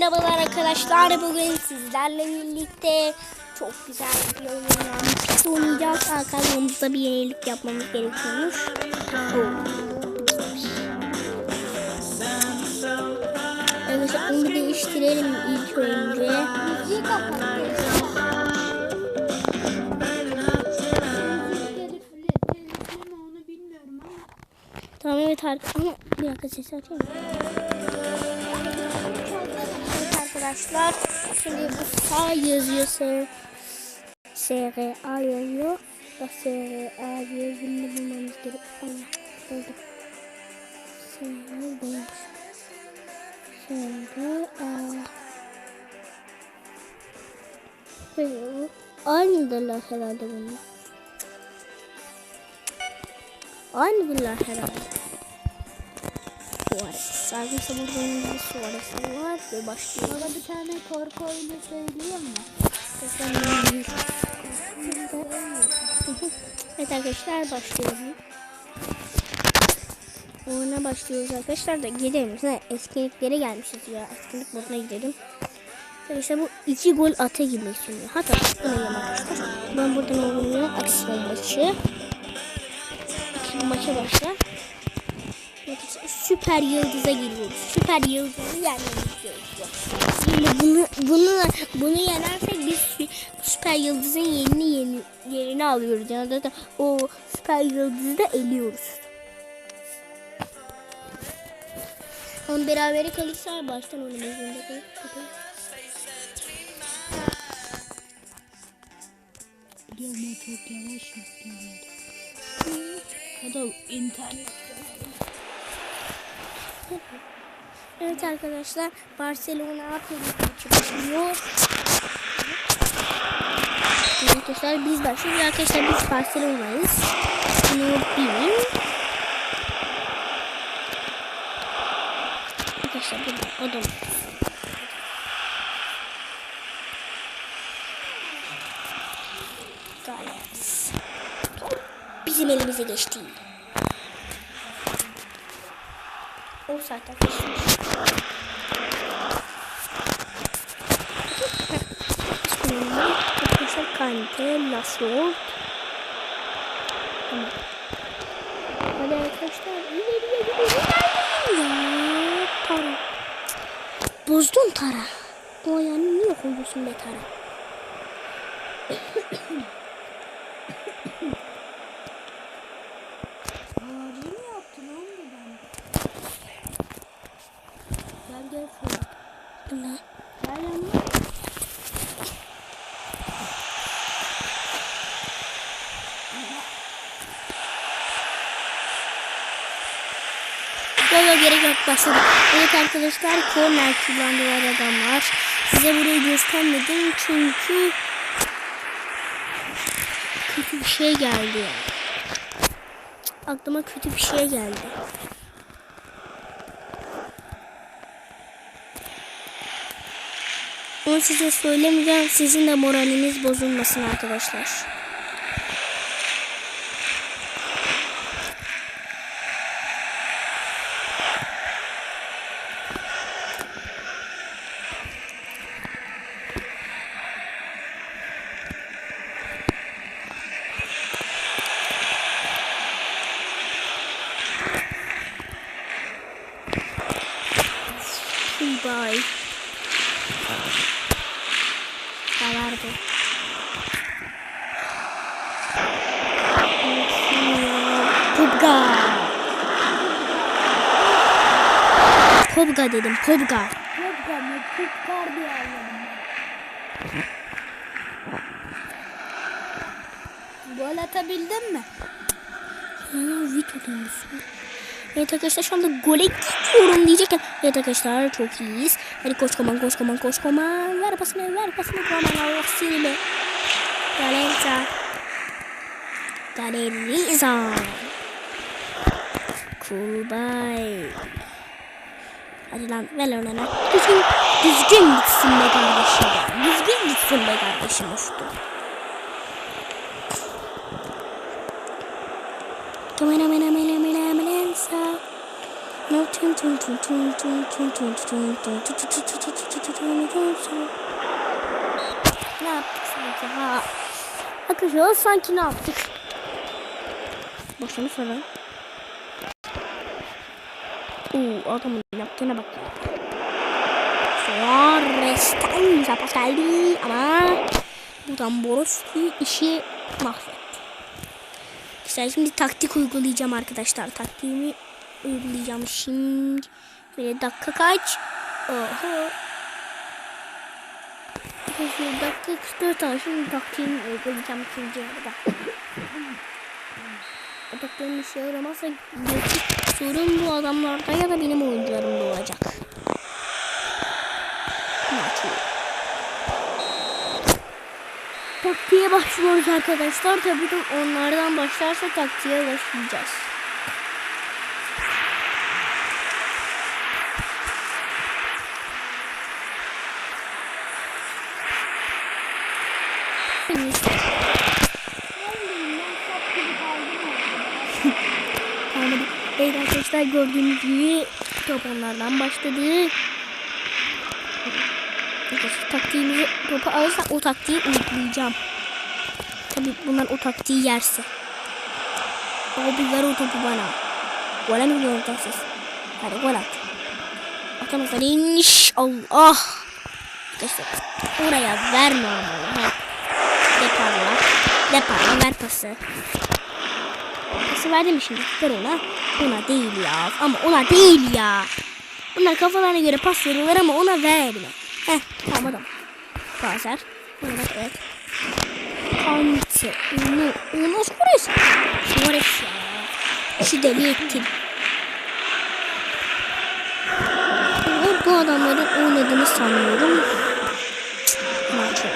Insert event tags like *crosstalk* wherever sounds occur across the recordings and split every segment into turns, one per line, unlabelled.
merhabalar arkadaşlar. Bugün sizlerle birlikte çok güzel bir oyun oynayacağız. Arkamızda bir yenilik yapmamız gerekiyormuş. Arkadaşlar onu değiştirelim ilk önce.
Müziği.
Tamam evet harika. Dakika sesi açayım. Evet arkadaşlar. Şimdi bu sağ yazıyor. S R A yazıyor. Da S R A. Bunu bulmamız gerek. Allah. Oldu. S R değilmiş. S R A Aynıdırlar herhalde bunlar. Aynıdırlar herhalde. Suarez. Arkadaşlar burada önümüzde Suarez var ve başlıyor.
Bana bir tane korku oyunu söyleyeyim mi? *laughs*
Evet arkadaşlar başlıyoruz. Oyuna başlıyoruz arkadaşlar da gidelim. Etkinliklere gelmişiz ya. Etkinlik moduna gidelim. Arkadaşlar bu iki gol ata gibi sunuyor. Hatta ne arkadaşlar. Ben buradan oynuyorum. Aksiyon maçı. İkinci maça başla. Arkadaşlar Süper yıldıza giriyoruz. Süper yıldızı yenmemiz gerekiyor. Şimdi bunu bunu bunu yenersek biz sü- süper yıldızın yerini yeni, yerini alıyoruz. Yani zaten o süper yıldızı da eliyoruz. Ama berabere kalırsa baştan oynamak zorunda kalırız.
Biliyorum çok yavaş yüklüyor. Ya da internet.
Evet arkadaşlar Barcelona maçı başlıyor. Arkadaşlar biz başlıyoruz. Arkadaşlar biz Barcelona'yız. Bunu bilin. Arkadaşlar burada odam. Gayet. Bizim elimize geçti. O zaten pişmiş. Sonra arkadaşlar Kante, Lasol. Tamam. Hadi arkadaşlar ileriye gidelim. Tara. Bozdun Tara. O yani niye koyuyorsun be Tara?
Ağacı mı yaptın oğlum ben?
Bu ne?
Gel yanıma.
Yola gerek yok başladık. Evet arkadaşlar korner kullandılar adamlar. Size burayı göstermedim çünkü kötü bir şey geldi yani. Aklıma kötü bir şey geldi. Onu size söylemeyeceğim. Sizin de moraliniz bozulmasın arkadaşlar. Bye. Kalardı. Pubga. Pubga dedim. Pubga.
Pupka mı? Pupkar diye anladım. Gol atabildin mi?
Ya videoda mısın? Evet arkadaşlar şu anda gole gidiyorum diyecekken. Evet arkadaşlar çok iyiyiz. Hadi koş koman koş koman koş koman. Ver pasını ver pasını koman. Allah seni. Galenza. Galeriza. Kubay. Hadi lan ver lan ona. Düzgün, düzgün gitsin be kardeşim. Düzgün gitsin be kardeşim uçtu. Kamera mena mena Ne yaptık sanki ha? Arkadaşlar sanki ne yaptık? Boşuna sorun. Oo adamın yaptığına bak ya. Suarez'den güzel pas geldi ama buradan Boroski işi mahvetti. İşte şimdi taktik uygulayacağım arkadaşlar. Taktiğimi uygulayacağım şimdi. Böyle dakika kaç? Oho. Arkadaşlar dakika 44 tane. Şimdi taktiğimi uygulayacağım ikinci yarıda. Taktiğim işe yaramazsa sorun bu adamlarda ya da benim oyuncularımda olacak. Taktiğe başlıyoruz arkadaşlar. Tabii ki onlardan başlarsa taktiğe başlayacağız. Tamam. Evet arkadaşlar gördüğünüz gibi top onlardan başladı. Arkadaşlar taktiğimizi topu alırsa o taktiği uygulayacağım. Tabi bunlar o taktiği yerse. Abi ver o topu bana. Gole mi gidiyorsunuz siz? Hadi gol at. Atamazsan inşallah. Arkadaşlar oraya verme ama. Deparla. Deparla ver pası. Pası verdim şimdi? Ver ona. Ona değil ya. Ama ona değil ya. Bunlar kafalarına göre pas veriyorlar ama ona verme. Heh tamam adam. Paser. Ona bak evet. Kante. Onu. Onu Suarez. Suarez ya. Şu deli ettin. Bu adamların oynadığını sanıyorum. Maçı.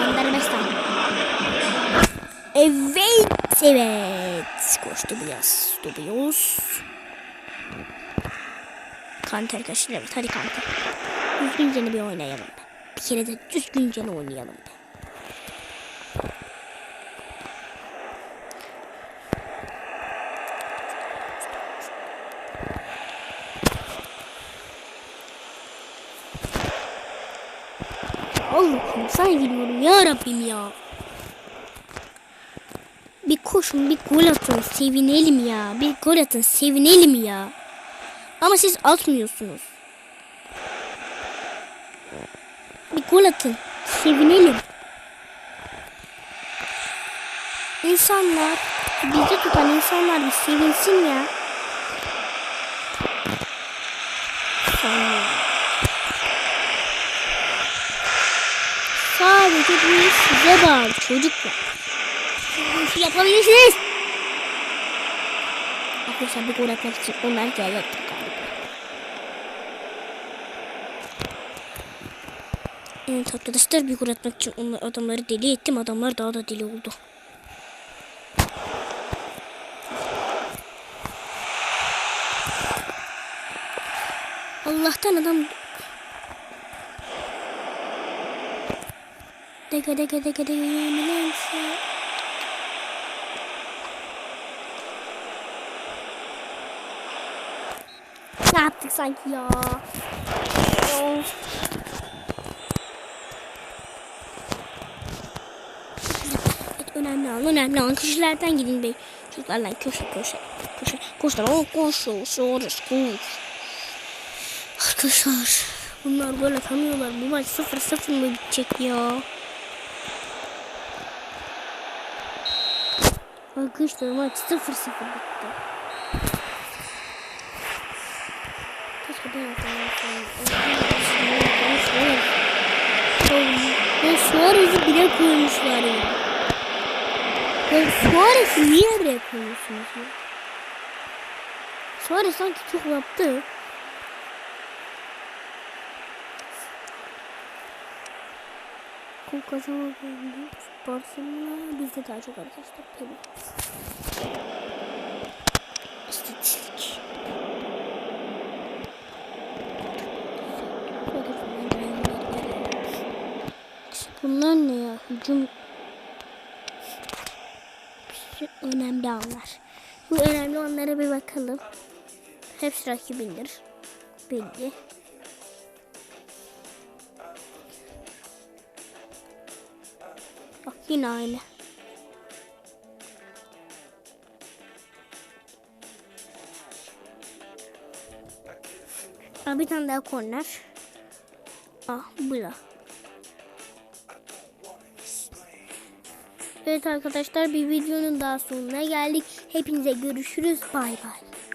Önder Bestan. Evet. Evet. Koştu biraz. Duruyoruz. Kante arkadaşlar. Evet hadi Kante. Düzgünce bir oynayalım. Bir kere de düzgünce oynayalım. Allah'ım sana gidiyorum ya Rabbim ya. Bir koşun bir gol atın sevinelim ya. Bir gol atın sevinelim ya. Ama siz atmıyorsunuz. Bir gol atın. Sevinelim. İnsanlar, bizi tutan insanlar bir sevinsin ya. Sadece bu size bağlı çocuklar. Yapabilirsiniz. Arkadaşlar bir gol atmak için onlar gelecektir galiba. Evet arkadaşlar bir gol atmak için onlar adamları deli ettim. Adamlar daha da deli oldu. Allah'tan adam Dega dega dega dega neyse. Ne yaptık sanki ya? Of. Evet, önemli olan önemli olan köşelerden gidin bey. Çocuklarla köşe köşe köşe koş lan koş koş koş koş. Arkadaşlar bunlar böyle tanıyorlar. Bu maç 0-0 mı bitecek ya? Arkadaşlar maç 0-0 bitti. Ya Suarez'i bile koymuşlar ya. Ya Suarez'i niye bile koyuyorsunuz ya? Suarez sanki çok yaptı. Kul kazanmak Barcelona bizde daha çok arkadaşlar tabii. İstatistik. Bunlar ne ya? Hücum önemli anlar. Bu önemli anlara bir bakalım. Hepsi rakibindir. Belli. Bak yine aynı. Aa, bir tane daha korner. Ah bu da. Evet arkadaşlar bir videonun daha sonuna geldik. Hepinize görüşürüz. Bay bay.